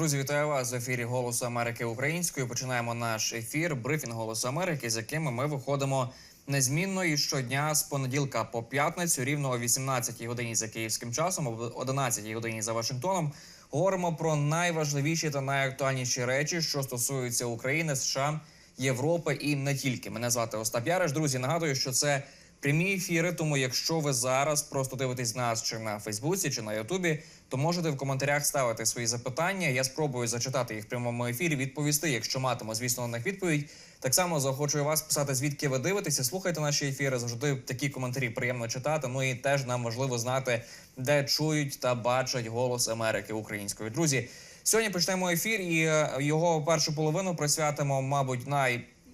Друзі, вітаю вас в ефірі Голосу Америки українською. Починаємо наш ефір брифінг Голосу Америки, з якими ми виходимо незмінно і щодня з понеділка по п'ятницю, рівно о 18 годині за київським часом, об 11 годині за Вашингтоном. Говоримо про найважливіші та найактуальніші речі, що стосуються України, США, Європи і не тільки. Мене звати Остап Яриш. Друзі, нагадую, що це прямі ефіри. Тому, якщо ви зараз просто дивитесь нас чи на Фейсбуці, чи на Ютубі, то можете в коментарях ставити свої запитання. Я спробую зачитати їх в прямому ефірі, відповісти, якщо матиму, звісно, на них відповідь. Так само заохочую вас писати, звідки ви дивитеся, слухайте наші ефіри. Завжди такі коментарі приємно читати. Ну і теж нам важливо знати, де чують та бачать голос Америки українською. Друзі, сьогодні почнемо ефір, і е, його першу половину присвятимо, мабуть,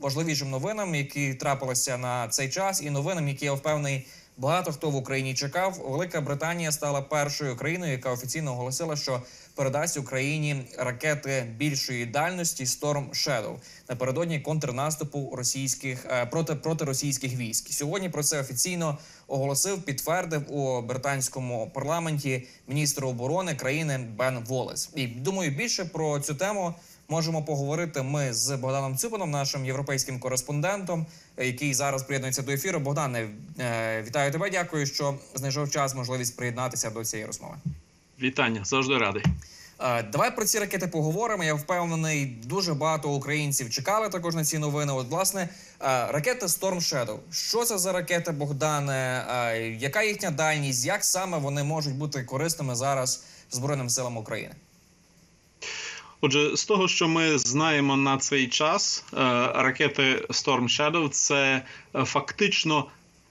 найважливішим новинам, які трапилися на цей час, і новинам, які я впевнений. Багато хто в Україні чекав. Велика Британія стала першою країною, яка офіційно оголосила, що передасть Україні ракети більшої дальності Storm Shadow напередодні контрнаступу російських е, проти проти російських військ. Сьогодні про це офіційно оголосив, підтвердив у британському парламенті міністр оборони країни Бен Волес. І думаю, більше про цю тему можемо поговорити ми з Богданом Цюпином, нашим європейським кореспондентом, е, який зараз приєднується до ефіру. Богдане, е, вітаю тебе. Дякую, що знайшов час, можливість приєднатися до цієї розмови. Вітання, завжди радий. Е, Давай про ці ракети поговоримо. Я впевнений, дуже багато українців чекали також на ці новини. От, власне, ракета Storm Shadow. Що це за ракети, Богдане? Яка їхня дальність? Як саме вони можуть бути корисними зараз Збройним силам України? Отже, з того, що ми знаємо на цей час, е, ракети Storm Shadow – це е, фактично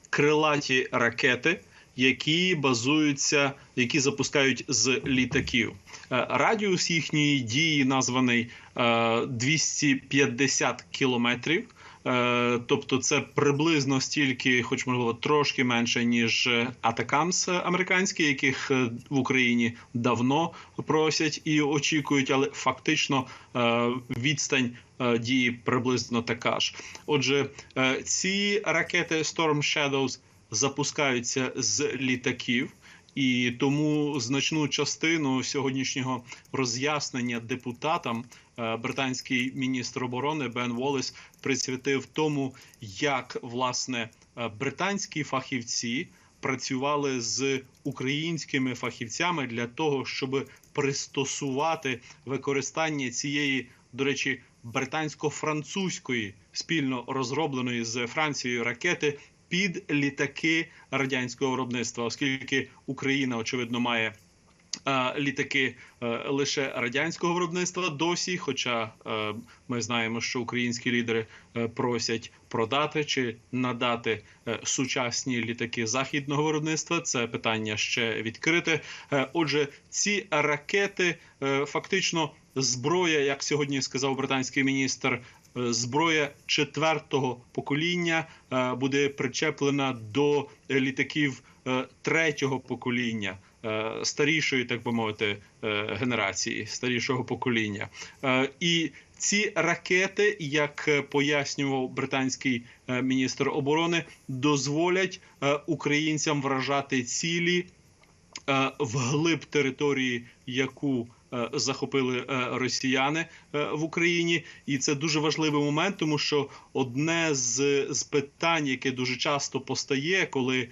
крилаті ракети, які базуються, які запускають з літаків. Е, Радіус їхньої дії названий е, 250 кілометрів. Е, Тобто це приблизно стільки, хоч можливо трошки менше, ніж Атакамс американські, яких е, в Україні давно просять і очікують, але фактично е, відстань е, дії приблизно така ж. Отже, е, ці ракети Storm Shadows запускаються з літаків. І тому значну частину сьогоднішнього роз'яснення депутатам е, британський міністр оборони Бен Волес присвятив тому, як власне е, британські фахівці працювали з українськими фахівцями для того, щоб пристосувати використання цієї, до речі, британсько-французької спільно розробленої з Францією ракети під літаки радянського виробництва, оскільки Україна очевидно має. Е, Літаки е, лише радянського виробництва досі. Хоча е, ми знаємо, що українські лідери просять продати чи надати сучасні літаки західного виробництва. Це питання ще відкрите. Отже, ці ракети фактично зброя, як сьогодні сказав британський міністр. Зброя четвертого покоління буде причеплена до літаків третього покоління, старішої, так би мовити, е, генерації, старішого покоління. Е, І ці ракети, як е, пояснював британський е, міністр оборони, дозволять е, українцям вражати цілі е, вглиб території, яку е, захопили е, росіяни е, в Україні, і це дуже важливий момент, тому що одне з, з питань, яке дуже часто постає, коли е,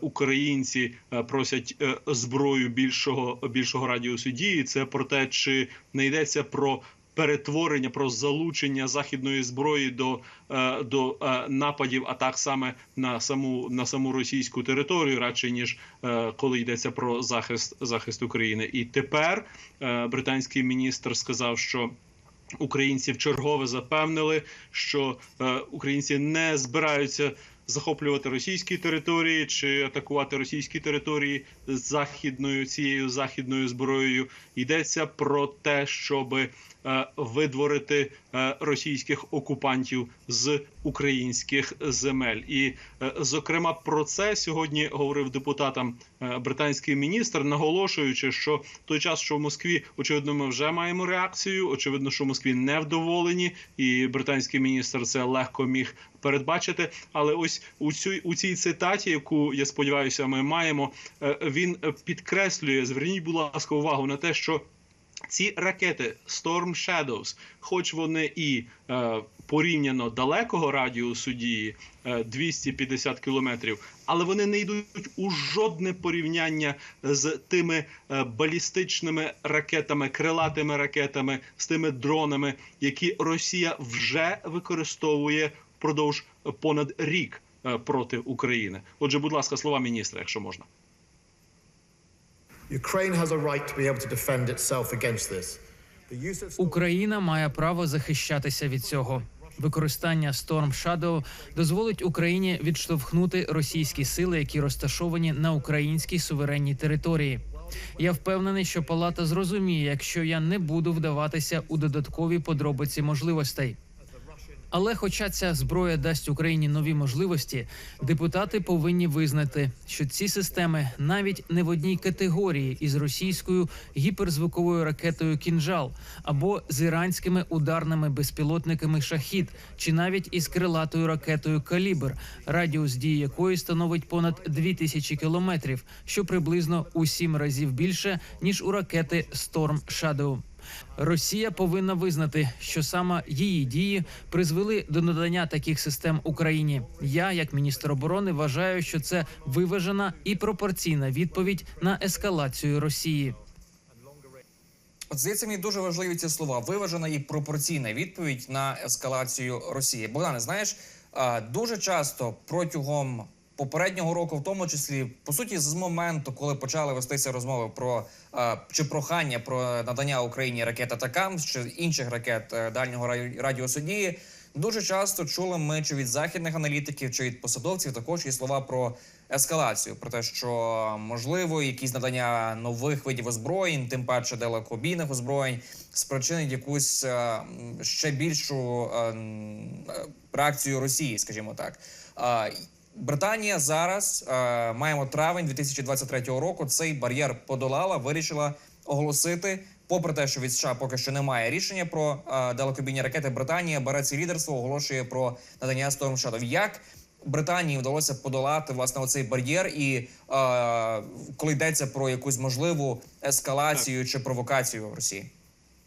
українці е, просять е, зброю більшого більшого радіусу дії, це про те, чи не йдеться про перетворення, про залучення західної зброї до, е, до е, нападів, а так саме на саму на саму російську територію, радше ніж е, коли йдеться про захист захист України. І тепер е, британський міністр сказав, що. Українці вчергове запевнили, що е, українці не збираються захоплювати російські території чи атакувати російські території західною цією західною зброєю. Йдеться про те, щоб е, видворити російських окупантів з українських земель. І, е, зокрема, про це сьогодні говорив депутатам е, британський міністр, наголошуючи, що той час, що в Москві, очевидно, ми вже маємо реакцію. Очевидно, що в Москві невдоволені, і британський міністр це легко міг передбачити. Але ось у цій у цій цитаті, яку я сподіваюся, ми маємо, е, він е, підкреслює: зверніть, будь ласка, увагу на те, що ці ракети Storm Shadows, хоч вони і е, порівняно далекого радіусу дії е, 250 кілометрів, але вони не йдуть у жодне порівняння з тими е, балістичними ракетами, крилатими ракетами, з тими дронами, які Росія вже використовує впродовж понад рік е, проти України. Отже, будь ласка, слова міністра, якщо можна. Україна має право захищатися від цього. Використання Storm Shadow дозволить Україні відштовхнути російські сили, які розташовані на українській суверенній території. Я впевнений, що палата зрозуміє, якщо я не буду вдаватися у додаткові подробиці можливостей. Але, хоча ця зброя дасть Україні нові можливості, депутати повинні визнати, що ці системи навіть не в одній категорії із російською гіперзвуковою ракетою Кінжал або з іранськими ударними безпілотниками Шахід, чи навіть із крилатою ракетою Калібр, радіус дії якої становить понад 2000 кілометрів, що приблизно у сім разів більше ніж у ракети Storm Shadow. Росія повинна визнати, що саме її дії призвели до надання таких систем Україні. Я, як міністр оборони, вважаю, що це виважена і пропорційна відповідь на ескалацію Росії. От здається, мені дуже важливі ці слова. Виважена і пропорційна відповідь на ескалацію Росії. Богдане, знаєш, дуже часто протягом попереднього року, в тому числі, по суті, з моменту, коли почали вестися розмови про а, чи прохання про надання Україні ракет Атакамс чи інших ракет е, дальнього ра- радіусу дії, дуже часто чули ми чи від західних аналітиків, чи від посадовців також є слова про ескалацію, про те, що можливо якісь надання нових видів озброєнь, тим паче далекобійних озброєнь, спричинить якусь е, ще більшу е, е, реакцію Росії, скажімо так. Е, Британія зараз е, маємо травень 2023 року. Цей бар'єр подолала, вирішила оголосити. Попри те, що від США поки що немає рішення про е, далекобійні ракети, Британія бере це лідерство, оголошує про надання Storm Shadow. Як Британії вдалося подолати власне оцей бар'єр, і е, коли йдеться про якусь можливу ескалацію чи провокацію в Росії?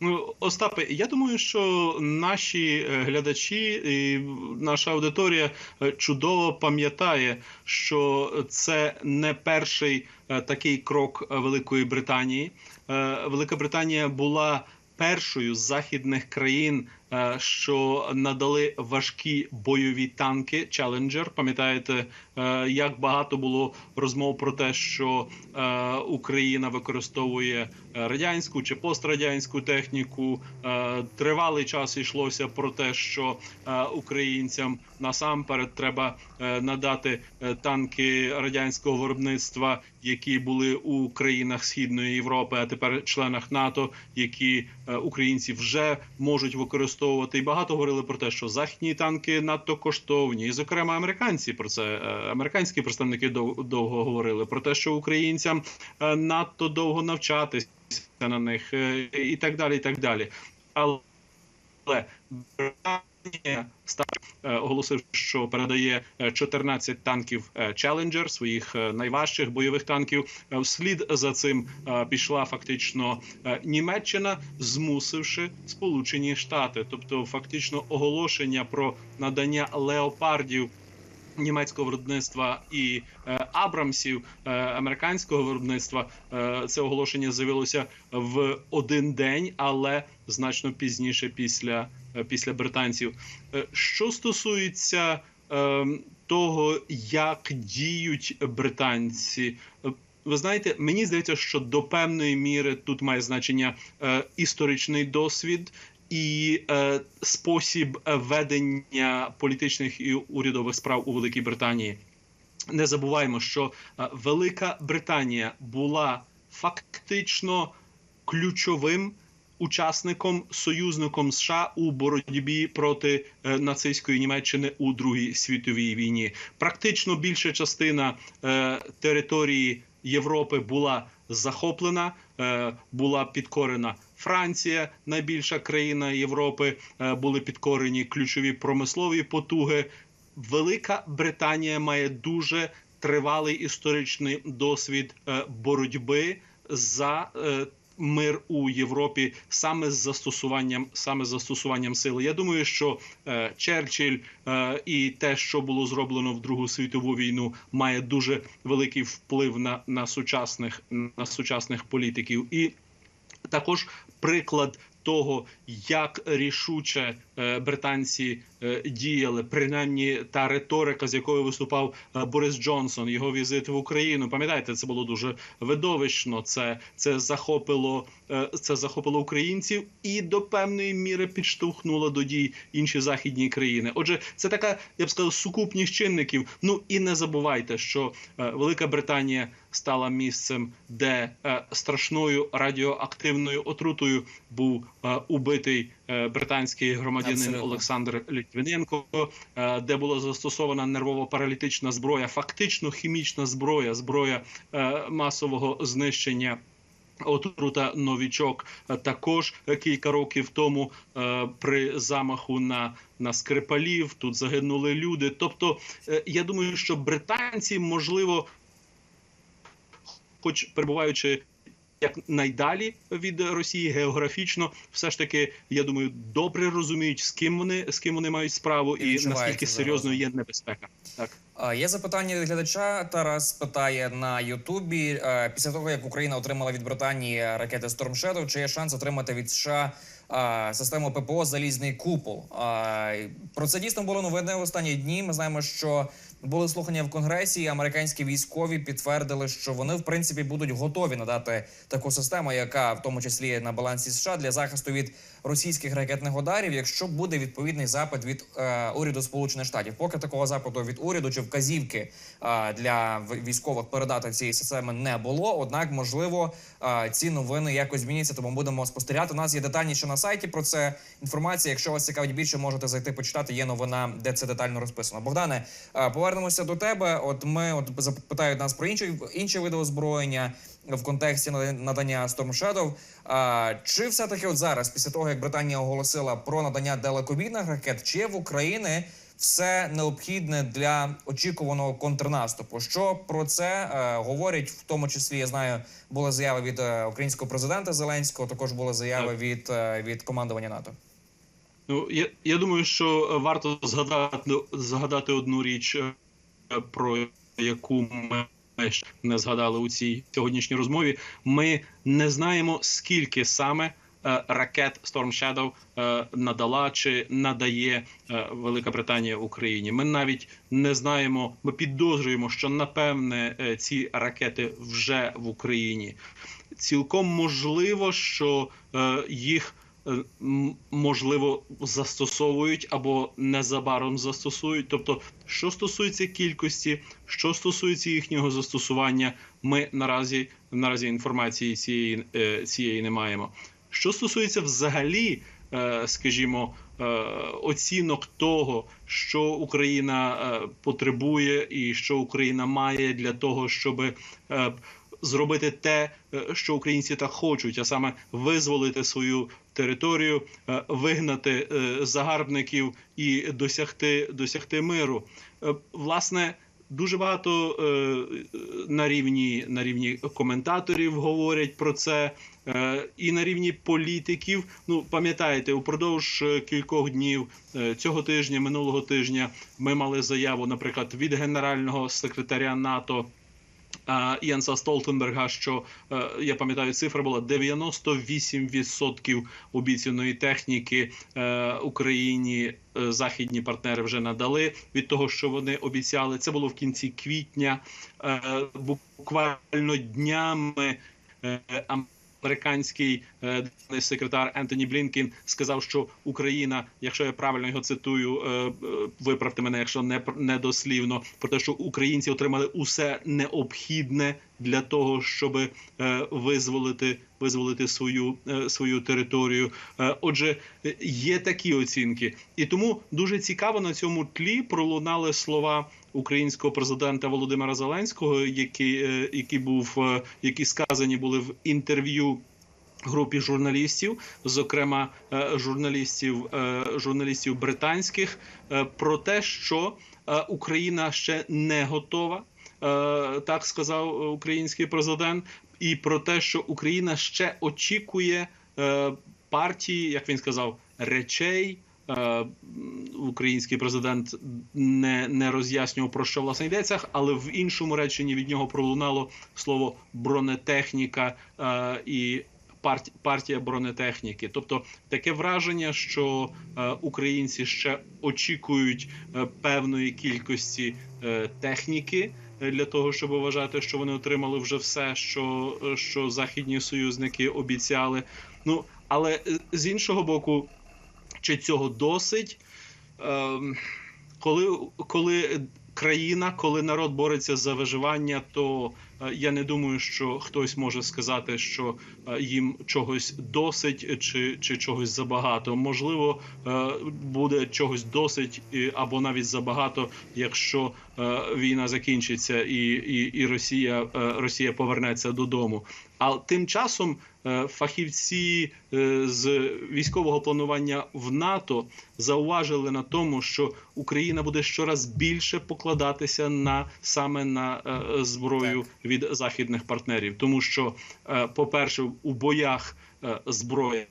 Ну, Остапе, я думаю, що наші е, глядачі і наша аудиторія е, чудово пам'ятає, що це не перший е, такий крок Великої Британії. Велика Британія була першою з західних країн, що надали важкі бойові танки Challenger. Пам'ятаєте, е, як багато було розмов про те, що е, Україна використовує е, радянську чи пострадянську техніку. Е, Тривалий час йшлося про те, що е, українцям насамперед треба е, надати е, танки радянського виробництва, які були у країнах Східної Європи, а тепер членах НАТО, які е, українці вже можуть використовувати. І багато говорили про те, що західні танки надто коштовні, і зокрема американці про це е, американські представники дов- довго говорили про те, що українцям е, надто довго навчатися на них е, і так далі. і так далі. Але Став е, оголосив, що передає е, 14 танків е, Challenger, своїх е, найважчих бойових танків. Е, Вслід за цим е, пішла фактично е, Німеччина, змусивши Сполучені Штати, тобто фактично оголошення про надання леопардів німецького виробництва і е, Абрамсів е, американського виробництва. Е, це оголошення з'явилося в один день, але значно пізніше після, е, після британців. Е, що стосується е, того, як діють британці. е, Ви знаєте, мені здається, що до певної міри тут має значення е, історичний досвід і е, спосіб ведення політичних і урядових справ у Великій Британії. Не забуваємо, що е, Велика Британія була фактично ключовим учасником союзником США у боротьбі проти е, нацистської Німеччини у Другій світовій війні. Практично більша частина е, території Європи була захоплена, була підкорена Франція, найбільша країна Європи, е, були підкорені ключові промислові потуги. Велика Британія має дуже тривалий історичний досвід е, боротьби за е, мир у Європі саме з застосуванням саме з застосуванням сили. Я думаю, що е, Черчилль е, і те, що було зроблено в Другу світову війну, має дуже великий вплив на, на сучасних на сучасних політиків і також приклад того, як рішуче е, британці діяли, принаймні та риторика, з якою виступав е, Борис Джонсон, його візит в Україну. Пам'ятаєте, це було дуже видовищно. Це, це захопило е, це захопило українців і до певної міри підштовхнуло до дій інші західні країни. Отже, це така, я б сказав, сукупність чинників. Ну і не забувайте, що е, Велика Британія стала місцем, де е, страшною радіоактивною отрутою був е, убитий е, британський громадянин Абсолютно. Олександр Літвіненко, е, де була застосована нервово-паралітична зброя, фактично хімічна зброя, зброя е, масового знищення. Отрута новічок е, також кілька років тому при замаху на, на скрипалів тут загинули люди. Тобто, я думаю, що британці можливо, хоч перебуваючи як найдалі від Росії географічно, все ж таки, я думаю, добре розуміють, з ким вони з ким вони мають справу, І і, наскільки серйозною є небезпека. Так. Є запитання від глядача. Тарас питає на Ютубі е, після того, як Україна отримала від Британії ракети Storm Shadow, чи є шанс отримати від США систему ППО Залізний купол? Про це дійсно було новини в останні дні. Ми знаємо, що були слухання в конгресі. і Американські військові підтвердили, що вони в принципі будуть готові надати таку систему, яка в тому числі на балансі США для захисту від російських ракетних ударів, якщо буде відповідний запит від е, уряду Сполучених Штатів. Поки такого запиту від уряду чи вказівки е, для військових передати цієї системи не було. Однак, можливо, е, ці новини якось зміняться, тому будемо спостерігати. У нас є детальніше на сайті про це інформація. Якщо вас цікавить більше, можете зайти почитати. Є новина, де це детально розписано. Богдане, е, повернемося до тебе. От ми от запитають нас про інші інші види озброєння в контексті нада- надання Storm Shadow. А, чи все таки от зараз, після того як Британія оголосила про надання далекобійних ракет, чи є в України все необхідне для очікуваного контрнаступу? Що про це е, говорять, в тому числі я знаю, були заяви від е, українського президента Зеленського. Також були заяви від, е, від командування НАТО. Ну я, я думаю, що е, варто згадати згадати одну річ, е, про яку ми не згадали у цій сьогоднішній розмові. Ми не знаємо скільки саме. е, Ракет Storm Shadow надала чи надає Велика Британія Україні. Ми навіть не знаємо. Ми підозрюємо, що напевне ці ракети вже в Україні. Цілком можливо, що їх можливо застосовують або незабаром застосують. Тобто, що стосується кількості, що стосується їхнього застосування, ми наразі наразі інформації цієї, е, цієї не маємо. Що стосується взагалі, е, скажімо, е, оцінок того, що Україна е, потребує, і що Україна має для того, щоб е, зробити те, е, що українці так хочуть, а саме визволити свою територію, е, вигнати е, загарбників і досягти, досягти миру. Власне, дуже багато на рівні на рівні коментаторів говорять про це. І на рівні політиків, ну пам'ятаєте, упродовж кількох днів цього тижня, минулого тижня, ми мали заяву, наприклад, від генерального секретаря НАТО Єнса Столтенберга, що е, я пам'ятаю, цифра була 98% обіцяної техніки е, Україні е, західні партнери вже надали від того, що вони обіцяли. Це було в кінці квітня. Буквально днями. Американський е, секретар Ентоні Блінкін сказав, що Україна, якщо я правильно його цитую, е, е, виправте мене, якщо не пр- не дослівно, про те, що українці отримали усе необхідне для того, щоб е, визволити визволити свою е, свою територію. Е, Отже, є такі оцінки, і тому дуже цікаво на цьому тлі пролунали слова українського президента Володимира Зеленського, які, е, які був е, які сказані були в інтерв'ю. Групі журналістів, зокрема е, журналістів, журналістів британських, про те, що Україна ще не готова, так сказав український президент, і про те, що Україна ще очікує партії, як він сказав, речей. Е, Український президент не, не роз'яснював про що власне йдеться, але в іншому реченні від нього пролунало слово бронетехніка е, і партія бронетехніки. Тобто таке враження, що е, українці ще очікують певної кількості техніки для того, щоб вважати, що вони отримали вже все, що, що західні союзники обіцяли. Ну але з іншого боку, чи цього досить? Ем, коли, коли країна, коли народ бореться за виживання, то я не думаю, що хтось може сказати, що е, їм чогось досить чи, чи чогось забагато. Можливо, е, буде чогось досить або навіть забагато, якщо е, війна закінчиться і, і, і Росія, е, Росія повернеться додому. А тим часом е, фахівці е, з військового планування в НАТО зауважили на тому, що Україна буде щораз більше покладатися на саме на е, зброю від західних партнерів, тому що, е, по-перше, у боях е, зброя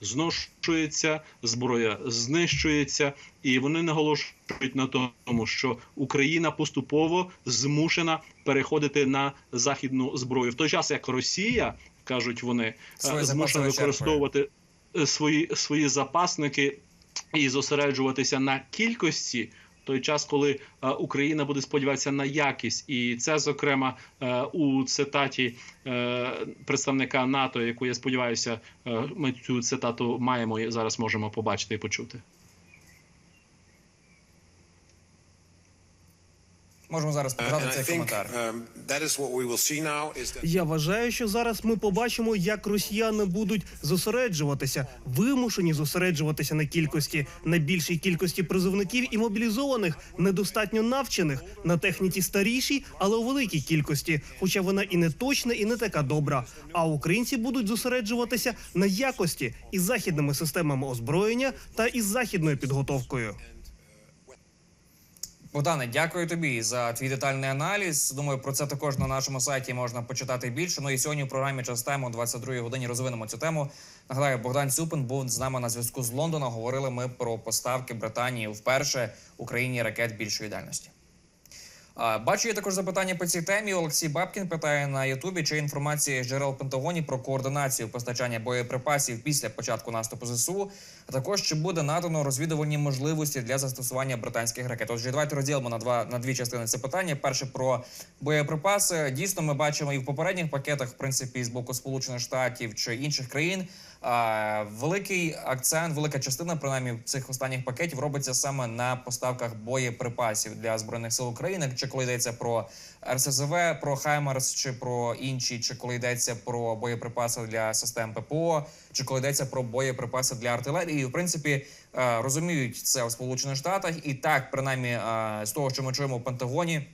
зношується, зброя знищується, і вони наголошують на тому, що Україна поступово змушена переходити на західну зброю, в той час як Росія кажуть вони е, Свої змушена використовувати свої, свої запасники і зосереджуватися на кількості. Той час, коли е, Україна буде сподіватися на якість, і це зокрема е, у цитаті е, представника НАТО, яку я сподіваюся, ми цю цитату маємо і зараз можемо побачити і почути. Можемо зараз Uh, показати цей коментар. um, Я вважаю, що зараз ми побачимо, як росіяни будуть зосереджуватися, вимушені зосереджуватися на кількості, на більшій кількості призовників і мобілізованих, недостатньо навчених, на техніці старішій, але у великій кількості, хоча вона і не точна, і не така добра. А українці будуть зосереджуватися на якості із західними системами озброєння та із західною підготовкою. Богдане, дякую тобі за твій детальний аналіз. Думаю, про це також на нашому сайті можна почитати більше. Ну і сьогодні в програмі час тему о 22 годині розвинемо цю тему. Нагадаю, Богдан Цюпин був з нами на зв'язку з Лондона. Говорили ми про поставки Британії вперше Україні ракет більшої дальності. Бачу, є також запитання по цій темі. Олексій Бабкін питає на Ютубі, чи інформація з джерел Пентагоні про координацію постачання боєприпасів після початку наступу ЗСУ, а також чи буде надано розвідувальні можливості для застосування британських ракет. Отже, давайте розділимо на два на дві частини це питання. Перше про боєприпаси. Дійсно, ми бачимо і в попередніх пакетах, в принципі, з боку Сполучених Штатів чи інших країн. Великий акцент, велика частина принаймні цих останніх пакетів робиться саме на поставках боєприпасів для збройних сил України. Чи коли йдеться про РСЗВ, про Хаймарс, чи про інші, чи коли йдеться про боєприпаси для систем ППО, чи коли йдеться про боєприпаси для артилерії. В принципі, е, розуміють це у Сполучених Штатах, і так, принаймні, е, з того, що ми чуємо в Пентагоні,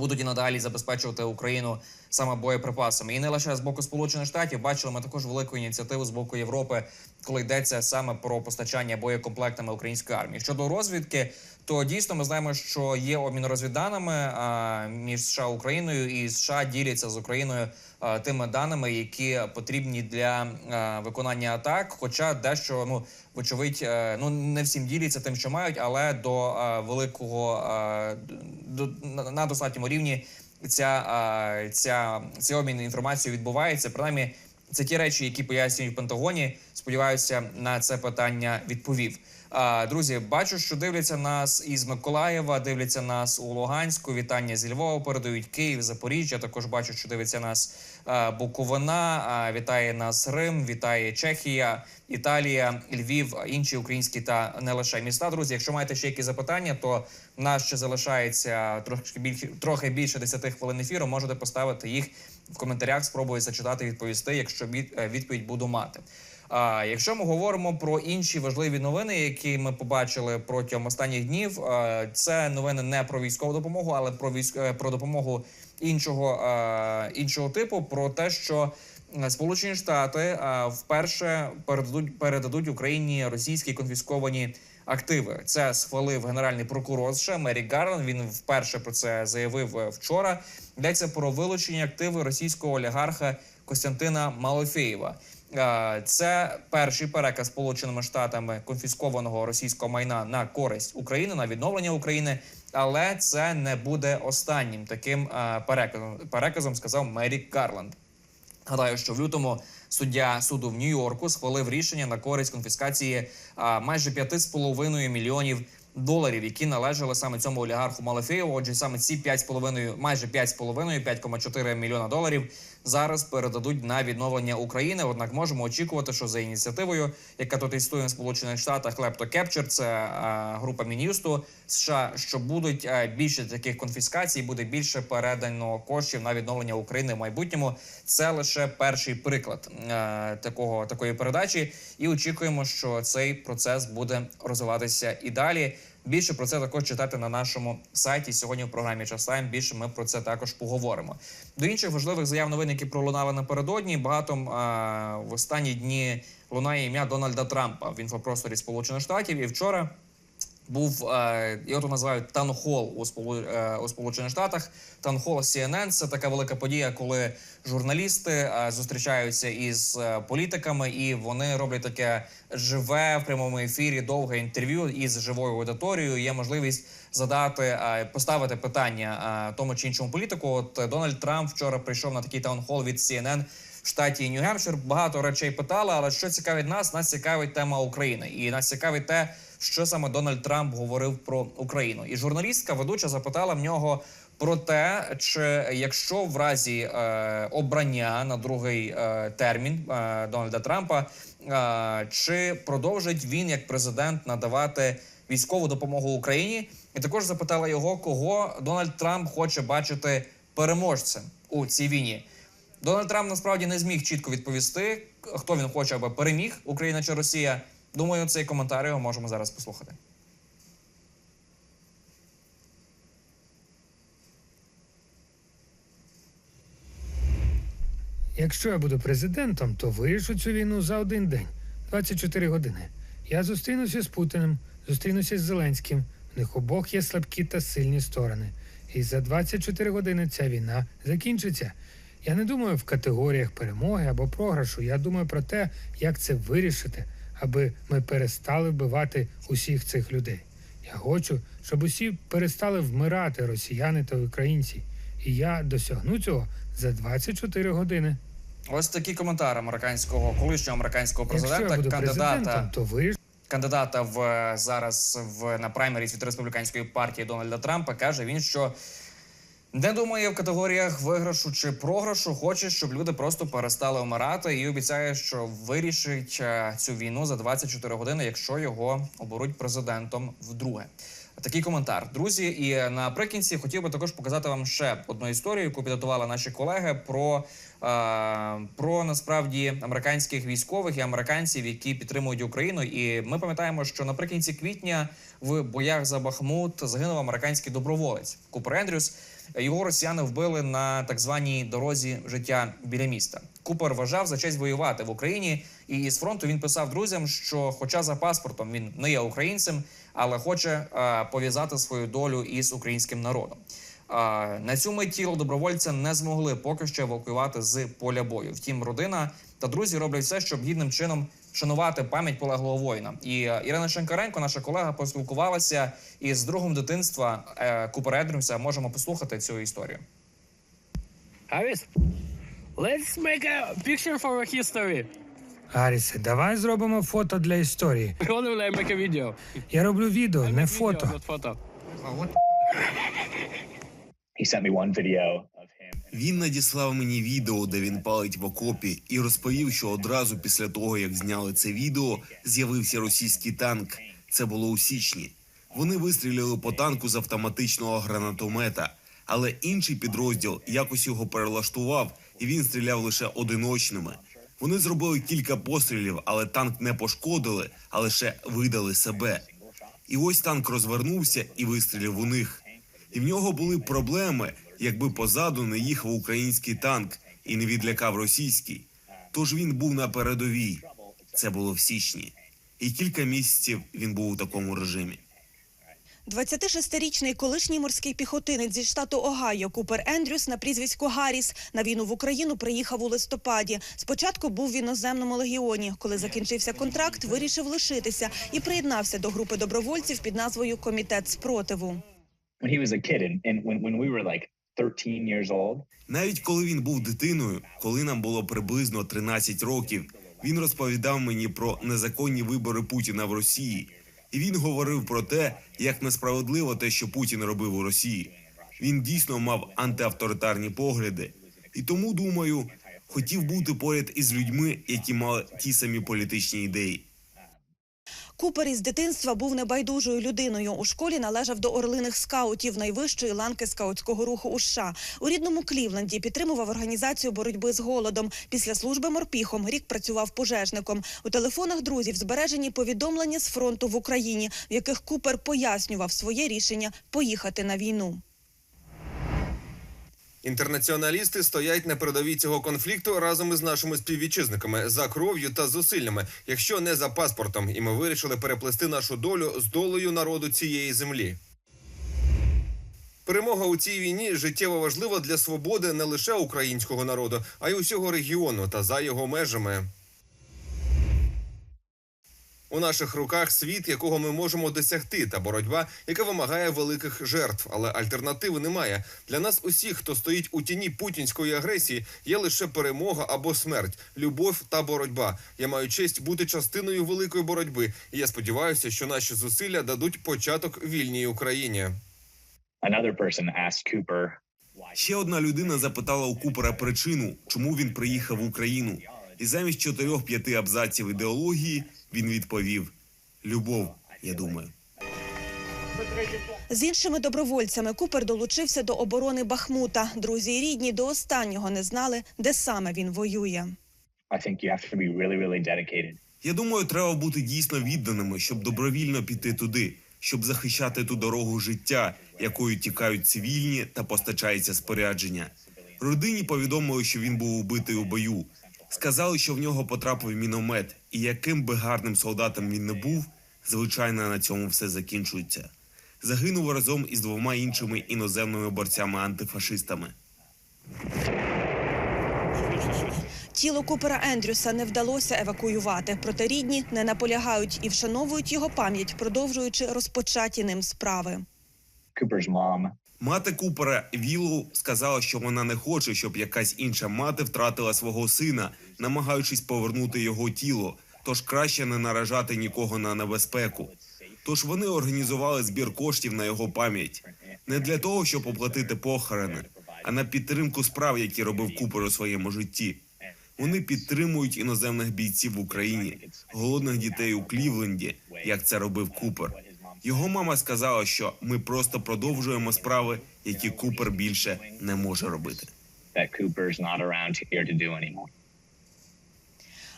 будуть і надалі забезпечувати Україну саме боєприпасами. І не лише з боку Сполучених Штатів бачили ми також велику ініціативу з боку Європи, коли йдеться саме про постачання боєкомплектами української армії. Щодо розвідки, то дійсно ми знаємо, що є обмін розвідданими між США і Україною, і США діляться з Україною тими даними, які потрібні для виконання атак. Хоча дещо ну вочевидь, е, ну не всім діляться тим, що мають, але до великого до на, достатньому рівні ця, ця цей обмін інформацією відбувається. Принаймні, це ті речі, які пояснюють в Пентагоні. Сподіваюся, на це питання відповів. Друзі, бачу, що дивляться нас із Миколаєва, дивляться нас у Луганську. Вітання зі Львова передають Київ, Запоріжжя. Також бачу, що дивиться нас Буковина. Вітає нас Рим, вітає Чехія, Італія, Львів, інші українські та не лише міста. Друзі, якщо маєте ще якісь запитання, то в нас ще залишається трошки більше трохи більше 10 хвилин ефіру. Можете поставити їх в коментарях. Спробую зачитати, відповісти, якщо е, відповідь буду мати. А якщо ми говоримо про інші важливі новини, які ми побачили протягом останніх днів, це новини не про військову допомогу, але про військ... е, про допомогу іншого, іншого типу. Про те, що Сполучені Штати вперше передадуть передадуть Україні російські конфісковані активи. Це схвалив генеральний прокурор США Мерік Гарлан. Він вперше про це заявив е, вчора. Йдеться про вилучені активи російського олігарха Костянтина Малофєєва. Е, Це перший переказ Сполученими Штатами конфіскованого російського майна на користь України на відновлення України, але це не буде останнім таким е, переказом. Переказом сказав Мерік Гарланд. Гадаю, що в лютому суддя суду в Нью-Йорку схвалив рішення на користь конфіскації а, майже 5,5 мільйонів доларів, які належали саме цьому олігарху Малафеєву. Отже, саме ці 5,5, майже 5,5, 5,4 мільйона доларів зараз передадуть на відновлення України. Однак можемо очікувати, що за ініціативою, яка тут існує в Сполучених Штатах, Лепто Кепчер, це а, група мін'юсту США, що будуть а, більше таких конфіскацій, буде більше передано коштів на відновлення України в майбутньому. Це лише перший приклад е, такого такої передачі, і очікуємо, що цей процес буде розвиватися і далі. Більше про це також читати на нашому сайті. Сьогодні в програмі Часайм Більше ми про це також поговоримо. До інших важливих заяв новин, які пролунали напередодні. Багато а, в останні дні лунає ім'я Дональда Трампа в інфопросторі Сполучених Штатів. І вчора був е, його називають таунхол у, е, у Сполучених Штатах. Таунхол CNN – це така велика подія, коли журналісти е, зустрічаються із політиками, і вони роблять таке живе в прямому ефірі, довге інтерв'ю із живою аудиторією. Є можливість задати поставити питання тому чи іншому політику. От Дональд Трамп вчора прийшов на такий таунхол від CNN в штаті Нью-Гемпшир. Багато речей питали, але що цікавить нас, нас цікавить тема України, і нас цікавить те, що саме Дональд Трамп говорив про Україну. І журналістка ведуча запитала в нього про те, чи якщо в разі е, обрання на другий е, термін е, Дональда Трампа, е, чи продовжить він як президент надавати військову допомогу Україні, і також запитала його, кого Дональд Трамп хоче бачити переможцем у цій війні. Дональд Трамп насправді не зміг чітко відповісти, хто він хоче, аби переміг Україна чи Росія. Думаю, цей коментар його можемо зараз послухати. Якщо я буду президентом, то вирішу цю війну за один день 24 години. Я зустрінуся з Путіним, зустрінуся з Зеленським. В них обох є слабкі та сильні сторони. І за 24 години ця війна закінчиться. Я не думаю в категоріях перемоги або програшу. Я думаю про те, як це вирішити, аби ми перестали вбивати усіх цих людей. Я хочу, щоб усі перестали вмирати росіяни та українці. І я досягну цього за 24 години. Ось такий коментар американського колишнього американського президента, кандидата то вирішу. кандидата в зараз в на праймеріс від республіканської партії Дональда Трампа каже він, що не думає в категоріях виграшу чи програшу. Хоче, щоб люди просто перестали вмирати, і обіцяє, що вирішить е, цю війну за 24 години, якщо його оберуть президентом вдруге. Такий коментар, друзі. І наприкінці хотів би також показати вам ще одну історію, яку підготували наші колеги про, е, про насправді американських військових і американців, які підтримують Україну. І ми пам'ятаємо, що наприкінці квітня в боях за Бахмут загинув американський доброволець Купер Ендрюс. Його росіяни вбили на так званій дорозі життя біля міста. Купер вважав за честь воювати в Україні, і з фронту він писав друзям, що, хоча за паспортом він не є українцем, але хоче е, пов'язати свою долю із українським народом. Е, на мить тіло добровольця не змогли поки що евакуювати з поля бою. Втім, родина та друзі роблять все, щоб гідним чином вшанувати пам'ять полеглого воїна. І е, Ірина Шенкаренко, наша колега, поспілкувалася із другом дитинства Купера. Можемо послухати цю історію. Let's make a picture for history. Гаррісе, давай зробимо фото для історії. Video. Я роблю відео, не фото. Він надіслав мені відео, де він палить в окопі, і розповів, що одразу після того, як зняли це відео, з'явився російський танк. Це було у січні. Вони вистріляли по танку з автоматичного гранатомета, але інший підрозділ якось його перелаштував, і він стріляв лише одиночними. Вони зробили кілька пострілів, але танк не пошкодили, а лише видали себе. І ось танк розвернувся і вистрілив у них. І в нього були проблеми, якби позаду не їхав український танк і не відлякав російський. Тож він був на передовій. Це було в січні. І кілька місяців він був у такому режимі. 26-річний колишній морський піхотинець зі штату Огайо Купер Ендрюс на прізвисько Гарріс на війну в Україну приїхав у листопаді. Спочатку був в іноземному легіоні. Коли закінчився контракт, вирішив лишитися і приєднався до групи добровольців під назвою Комітет спротиву. When he was a kid, and, and when, when we were like 13 years old, Навіть коли він був дитиною, коли нам було приблизно 13 років, він розповідав мені про незаконні вибори Путіна в Росії. І він говорив про те, як несправедливо те, що Путін робив у Росії. Він дійсно мав антиавторитарні погляди, і тому думаю, хотів бути поряд із людьми, які мали ті самі політичні ідеї. Купер із дитинства був небайдужою людиною. У школі належав до орлиних скаутів найвищої ланки скаутського руху у США. У рідному Клівленді підтримував організацію боротьби з голодом. Після служби морпіхом рік працював пожежником. У телефонах друзів збережені повідомлення з фронту в Україні, в яких Купер пояснював своє рішення поїхати на війну. Інтернаціоналісти стоять на передовій цього конфлікту разом із нашими співвітчизниками за кров'ю та зусиллями, якщо не за паспортом, і ми вирішили переплести нашу долю з долею народу цієї землі. Перемога у цій війні життєво важлива для свободи не лише українського народу, а й усього регіону та за його межами. У наших руках світ, якого ми можемо досягти, та боротьба, яка вимагає великих жертв, але альтернативи немає. Для нас усіх, хто стоїть у тіні путінської агресії, є лише перемога або смерть, любов та боротьба. Я маю честь бути частиною великої боротьби, і я сподіваюся, що наші зусилля дадуть початок вільній Україні. another person Ще одна людина запитала у Купера причину, чому він приїхав в Україну, і замість чотирьох-п'яти абзаців ідеології він відповів: Любов, я думаю. З іншими добровольцями Купер долучився до оборони Бахмута. Друзі і рідні до останнього не знали, де саме він воює. Я думаю, треба бути дійсно відданими, щоб добровільно піти туди, щоб захищати ту дорогу життя, якою тікають цивільні та постачається спорядження. Родині повідомили, що він був убитий у бою. Сказали, що в нього потрапив міномет, і яким би гарним солдатом він не був, звичайно, на цьому все закінчується. Загинув разом із двома іншими іноземними борцями-антифашистами. Тіло Купера Ендрюса не вдалося евакуювати, проте рідні не наполягають і вшановують його пам'ять, продовжуючи розпочаті ним справи. Cooper's mom Мати Купера Віллоу сказала, що вона не хоче, щоб якась інша мати втратила свого сина, намагаючись повернути його тіло. Тож краще не наражати нікого на небезпеку. Тож вони організували збір коштів на його пам'ять не для того, щоб оплатити похорони, а на підтримку справ, які робив Купер у своєму житті. Вони підтримують іноземних бійців в Україні, голодних дітей у Клівленді, як це робив Купер. Його мама сказала, що ми просто продовжуємо справи, які Купер більше не може робити.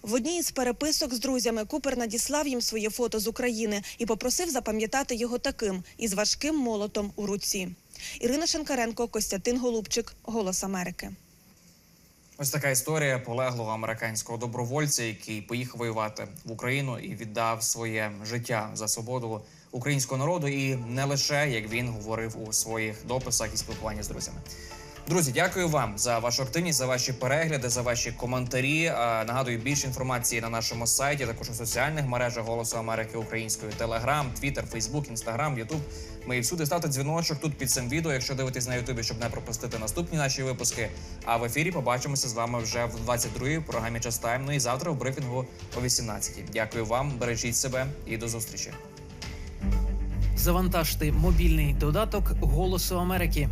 В одній із переписок з друзями Купер надіслав їм своє фото з України і попросив запам'ятати його таким із важким молотом у руці. Ірина Шенкаренко, Костянтин Голубчик, Голос Америки. Ось така історія полеглого американського добровольця, який поїхав воювати в Україну і віддав своє життя за свободу українського народу, і не лише як він говорив у своїх дописах і спілкуванні з друзями. Друзі, дякую вам за вашу активність, за ваші перегляди, за ваші коментарі. Нагадую, більше інформації на нашому сайті, також у соціальних мережах Голосу Америки українською, Телеграм, Твіттер, Фейсбук, Інстаграм, Ютуб. Ми всюди ставте дзвіночок тут під цим відео, якщо дивитесь на Ютубі, щоб не пропустити наступні наші випуски. А в ефірі побачимося з вами вже в 22-й програмі Час Тайм. Ну і завтра в брифінгу о 18-й. Дякую вам, бережіть себе і до зустрічі. Завантажте мобільний додаток Голосу Америки.